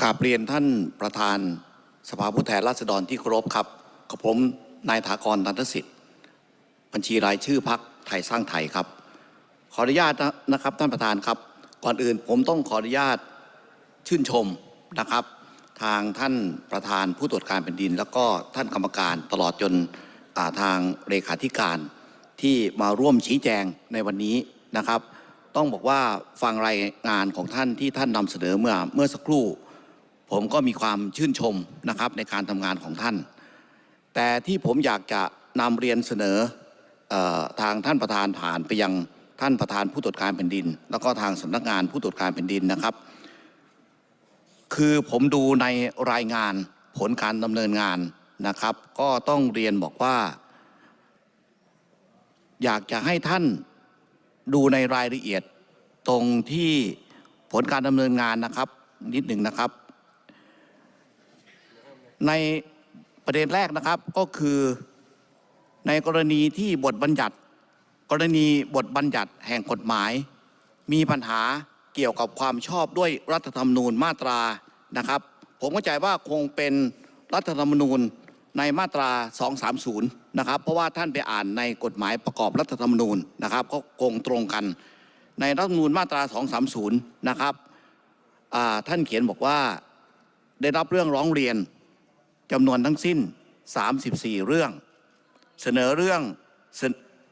กราบเรียนท่านประธานสภาผู้แทนราษฎรที่เคารพครับกับผมนายถากรตันทสิทธิ์ บัญชีรายชื่อพักไทยสร้างไทยครับ ขออนุญาตนะครับท่านประธานครับ ก่อนอื่นผมต้องขออนุญาตชื่นชมนะครับ ทางท่านประธานผู้ตรวจการแผ่นดิน แล้วก็ท่านกรรมการตลอดจนาทางเลขาธิการที่มาร่วมชี้แจงในวันนี้นะครับ ต้องบอกว่าฟังรายงานของท่านที่ท่านนำเสนอเมื่อเมื่อสักครู่ ผมก็มีความชื่นชมนะครับในการทำงานของท่าน แต่ที่ผมอยากจะนำเรียนเสนออทางท่านประธานผ่านไปยังท่านประธานผู้ตรวจการแผ่นดิน แล้วก็ทางสำนักงานผู้ตรวจการแผ่นดินนะครับ คือผมดูในรายงานผลการดำเนินงานนะครับ ก็ต้องเรียนบอกว่า อยากจะให้ท่านดูในรายละเอียดตรงที่ผลการดำเนินงานนะครับ นิดหนึ่งนะครับ ในประเด็นแรกนะครับก็คือในกรณีที่บทบัญญัติ กรณีบทบัญญัติแห่งกฎหมาย มีปัญหาเกี่ยวกับความชอบด้วยรัฐธรรมนูญมาตรานะครับ ผมเข้าใจว่าคงเป็นรัฐธรรมนูญในมาตรา 230 นะครับ เพราะว่าท่านไปอ่านในกฎหมายประกอบรัฐธรรมนูญนะครับ ก็คงตรงกัน ในรัฐธรรมนูญมาตรา 230 นะครับท่านเขียนบอกว่าได้รับเรื่องร้องเรียน จำนวนทั้งสิ้น 34 เรื่อง เสนอเรื่อง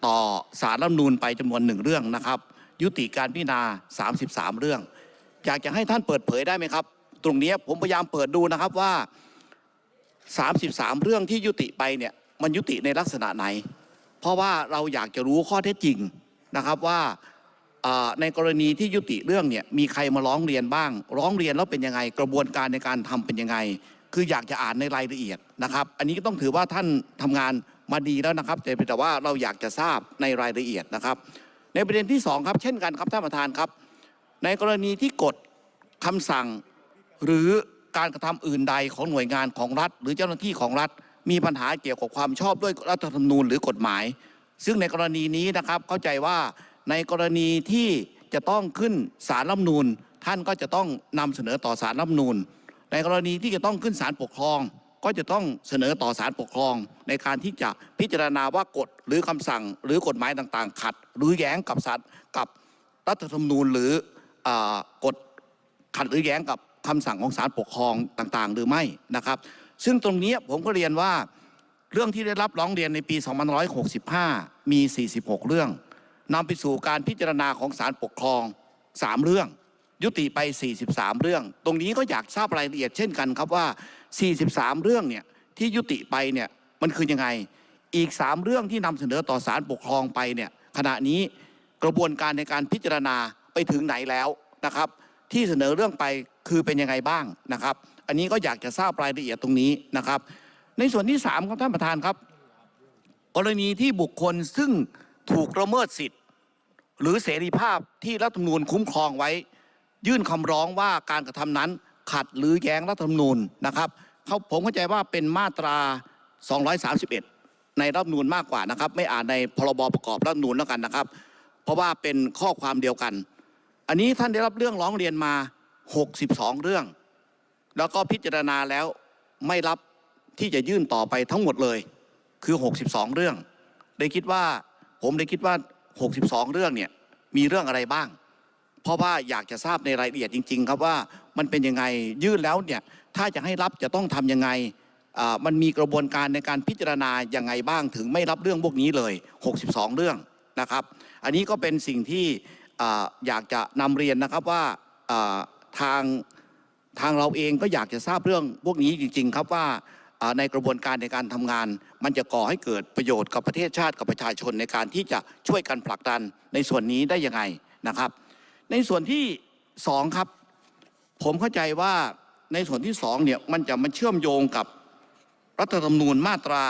ต่อสารรัฐมนูญไปจำนวนหนึ่งเรื่องนะครับ ยุติการพิจารณา 33 เรื่อง อยากจะให้ท่านเปิดเผยได้ไหมครับ ตรงนี้ผมพยายามเปิดดูนะครับว่า 33 เรื่องที่ยุติไปเนี่ยมันยุติในลักษณะไหน เพราะว่าเราอยากจะรู้ข้อเท็จจริงนะครับว่าอ่าในกรณีที่ยุติเรื่องเนี่ยมีใครมาร้องเรียนบ้าง ร้องเรียนแล้วเป็นยังไง กระบวนการในการทำเป็นยังไง คืออยากจะอ่านในรายละเอียดนะครับ อันนี้ก็ต้องถือว่าท่านทำงานมาดีแล้วนะครับ แต่แต่ว่าเราอยากจะทราบในรายละเอียดนะครับ ในประเด็นที่สองครับ เช่นกันครับท่านประธานครับ ในกรณีที่กฎคำสั่ง หรือการกระทำอื่นใดของหน่วยงานของรัฐ หรือเจ้าหน้าที่ของรัฐ มีปัญหาเกี่ยวกับความชอบด้วยรัฐธรรมนูญหรือกฎหมาย ซึ่งในกรณีนี้นะครับเข้าใจว่าในกรณีที่จะต้องขึ้นศาลรัฐมนูญท่านก็จะต้องนำเสนอต่อศาลรัฐมนูญ ในกรณีที่จะต้องขึ้นศาลปกครอง ก็จะต้องเสนอต่อศาลปกครอง ในการที่จะพิจารณาว่ากฎหรือคำสั่งหรือกฎหมายต่างๆ ขัด หรือแย้งกับศาลกับรัฐธรรมนูญหรืออกฎขัดหรือแย้งกับคำสั่งของศาลปกครองต่างๆ หรือไม่นะครับ ซึ่งตรงนี้ผมก็เรียนว่าเรื่องที่ได้รับร้องเรียนในปี 2565 มี 46 เรื่องนำไปสู่การพิจารณาของศาลปกครอง 3 เรื่อง ยุติไป 43 เรื่อง ตรงนี้ก็อยากทราบรายละเอียดเช่นกันครับว่า 43 เรื่องเนี่ยที่ยุติไปเนี่ยมันคือยังไง อีก 3 เรื่องที่นำเสนอต่อศาลปกครองไปเนี่ยขณะนี้กระบวนการในการพิจารณาไปถึงไหนแล้วนะครับ ที่เสนอเรื่องไปคือเป็นยังไงบ้างนะครับ อันนี้ก็อยากจะทราบรายละเอียดตรงนี้นะครับ ในส่วนที่สามครับท่านประธานครับ กรณีที่บุคคลซึ่งถูกละเมิดสิทธิ์ หรือเสรีภาพที่รัฐธรรมนูญคุ้มครองไว้ ยื่นคำร้องว่าการกระทำนั้นขัดหรือแย้งรัฐธรรมนูญนะครับเขาผมเข้าใจว่าเป็นมาตรา 231 ในรัฐธรรมนูญมากกว่านะครับ ไม่อ่านในพรบประกอบรัฐธรรมนูญแล้วกันนะครับ เพราะว่าเป็นข้อความเดียวกัน อันนี้ท่านได้รับเรื่องร้องเรียนมา 62 เรื่อง แล้วก็พิจารณาแล้วไม่รับที่จะยื่นต่อไปทั้งหมดเลย คือ 62 เรื่อง ได้คิดว่าผมได้คิดว่า 62 เรื่องเนี่ยมีเรื่องอะไรบ้าง เพราะว่าอยากจะทราบในรายละเอียดจริง ๆ ครับว่ามันเป็นยังไงยื่นแล้วเนี่ยถ้าจะให้รับจะต้องทำยังไงมันมีกระบวนการในการพิจารณายังไงบ้างถึงไม่รับเรื่องพวกนี้เลย 62 เรื่องนะครับ อันนี้ก็เป็นสิ่งที่อยากจะนำเรียนนะครับว่าทางทางเราเองก็อยากจะทราบเรื่องพวกนี้จริง ๆ ครับว่าอ่าในกระบวนการในการทำงาน มันจะก่อให้เกิดประโยชน์กับประเทศชาติกับประชาชนในการที่จะช่วยกันผลักดันในส่วนนี้ได้ยังไงนะครับ ในส่วนที่สองครับ ผมเข้าใจว่าในส่วนที่สองเนี่ยมันจะมันเชื่อมโยงกับรัฐธรรมนูญมาตรา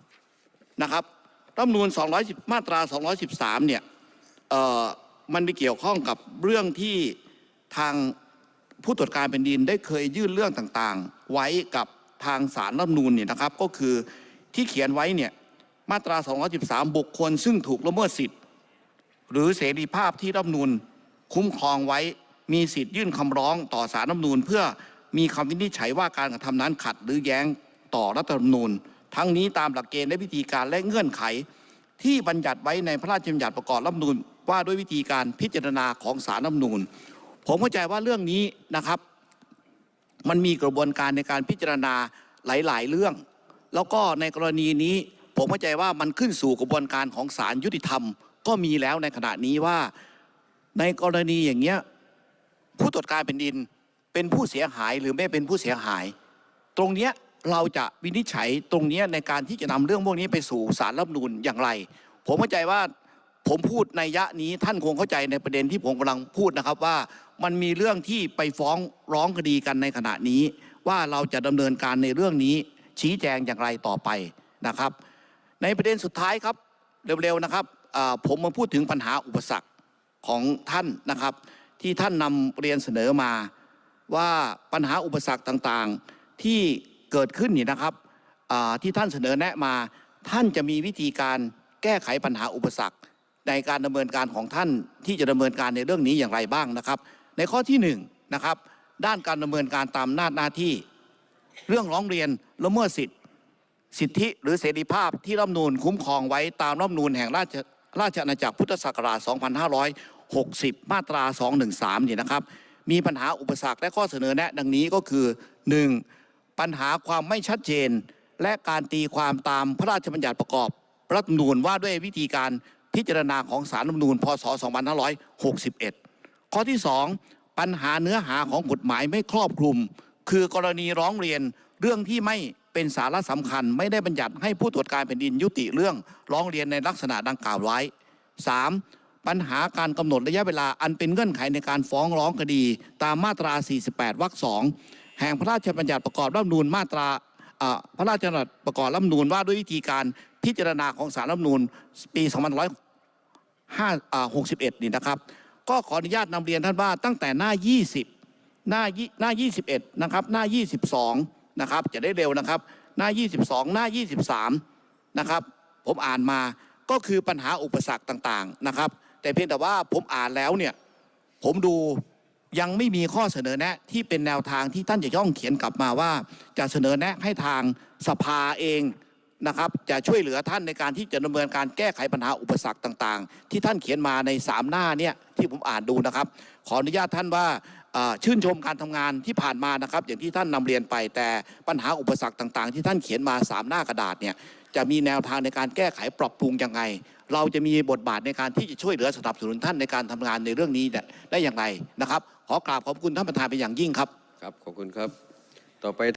213 นะครับรัฐธรรมนูญ210 มาตรา 213 เนี่ยเอ่อมันไปเกี่ยวข้องกับเรื่องที่ทางผู้ตรวจการแผ่นดินได้เคยยื่นเรื่องต่างๆ ไว้กับทางสารรัฐธรรมนูญเนี่ยนะครับ ก็คือที่เขียนไว้เนี่ยมาตรา 213 บุคคลซึ่งถูกละเมิดสิทธิ หรือเสรีภาพที่รัฐมนูญคุ้มครองไว้มีสิทธิ์ยื่นคำร้องต่อสารรัฐมนูญเพื่อมีคำวินิจฉัยว่าการกระทำนั้นขัดหรือแย้งต่อรัฐธรรมนูญ ทั้งนี้ตามหลักเกณฑ์และวิธีการและเงื่อนไข ที่บัญญัติไว้ในพระราชบัญญัติประกอบรัฐธรรมนูญว่าด้วยวิธีการพิจารณาของสารรัฐธรรมนูญ ผมเข้าใจว่าเรื่องนี้นะครับ มันมีกระบวนการในการพิจารณาหลาย ๆ เรื่อง แล้วก็ในกรณีนี้ผมเข้าใจว่ามันขึ้นสู่กระบวนการของศาลยุติธรรม ก็มีแล้วในขณะนี้ว่าในกรณีอย่างเงี้ยผู้ตรวจการแผ่นดินเป็นผู้เสียหายหรือไม่เป็นผู้เสียหาย ตรงเนี้ยเราจะวินิจฉัยตรงเนี้ยในการที่จะนำเรื่องพวกนี้ไปสู่ศาลรัฐมนูญอย่างไร ผมเข้าใจว่าผมพูดในยะนี้ท่านคงเข้าใจในประเด็นที่ผมกำลังพูดนะครับว่ามันมีเรื่องที่ไปฟ้องร้องคดีกันในขณะนี้ ว่าเราจะดำเนินการในเรื่องนี้ชี้แจงอย่างไรต่อไปนะครับ ในประเด็นสุดท้ายครับเร็วๆนะครับ ผมมาพูดถึงปัญหาอุปสรรคของท่านนะครับ ที่ท่านนำเรียนเสนอมาว่าปัญหาอุปสรรคต่างๆที่เกิดขึ้นนี่นะครับที่ท่านเสนอแนะมา ท่านจะมีวิธีการแก้ไขปัญหาอุปสรรค ในการดำเนินการของท่านที่จะดำเนินการในเรื่องนี้อย่างไรบ้างนะครับ ในข้อที่หนึ่งนะครับด้านการดำเนินการตามหน้าหน้าที่ เรื่องร้องเรียนละเมิดสิทธิ สิทธิหรือเสรีภาพที่รัฐมนูญคุ้มครองไว้ตามรัฐมนูญแห่งราช ราชอาณาจักรพุทธศักราช 2560 มาตรา 213 นี่นะครับ มีปัญหาอุปสรรคและข้อเสนอแนะดังนี้ก็คือ 1. ปัญหาความไม่ชัดเจน และการตีความตามพระราชบัญญัติประกอบ รัฐธรรมนูญว่าด้วยวิธีการพิจารณาของสารรัฐมนูญพศ 2561 ข้อที่ 2 ปัญหาเนื้อหาของกฎหมายไม่ครอบคลุม คือกรณีร้องเรียนเรื่องที่ไม่ เป็นสาระสำคัญ ไม่ได้บัญญัติให้ผู้ตรวจการแผ่นดินยุติเรื่องร้องเรียนในลักษณะดังกล่าวไว้ 3. ปัญหาการกำหนดระยะเวลาอันเป็นเงื่อนไขในการฟ้องร้องคดี ตามมาตรา 48 วรรคสองแห่งพระราชบัญญัติประกอบรัฐมนูญมาตราพระราชบัญญัติประกอบรัฐมนูญว่าด้วยวิธีการพิจารณาของสารรัฐมนูญปี2500ห้าอ่าหกสิบเอ็ดนี่นะครับ ก็ขออนุญาตนำเรียนท่านว่าตั้งแต่หน้า 20 หน้าหน้า 21 นะครับ หน้า 22 นะครับ จะได้เร็วนะครับ หน้า 22 หน้า 23 นะครับ ผมอ่านมาก็คือปัญหาอุปสรรคต่างๆนะครับ แต่เพียงแต่ว่าผมอ่านแล้วเนี่ยผมดูยังไม่มีข้อเสนอแนะที่เป็นแนวทางที่ท่านจะย่องเขียนกลับมาว่า จะเสนอแนะให้ทางสภาเองนะครับจะช่วยเหลือท่านในการที่จะดำเนินการแก้ไขปัญหาอุปสรรคต่าง ๆ ที่ท่านเขียนมาในสามหน้าเนี่ยที่ผมอ่านดูนะครับ ขออนุญาตท่านว่า ชื่นชมการทำงานที่ผ่านมานะครับ อย่างที่ท่านนำเรียนไป แต่ปัญหาอุปสรรคต่างๆ ที่ท่านเขียนมาสามหน้ากระดาษเนี่ยจะมีแนวทางในการแก้ไขปรับปรุงยังไง เราจะมีบทบาทในการที่จะช่วยเหลือสนับสนุนท่านในการทำงานในเรื่องนี้ได้อย่างไรนะครับ ขอกราบขอบคุณท่านประธานเป็นอย่างยิ่งครับ ครับขอบคุณครับ ต่อไป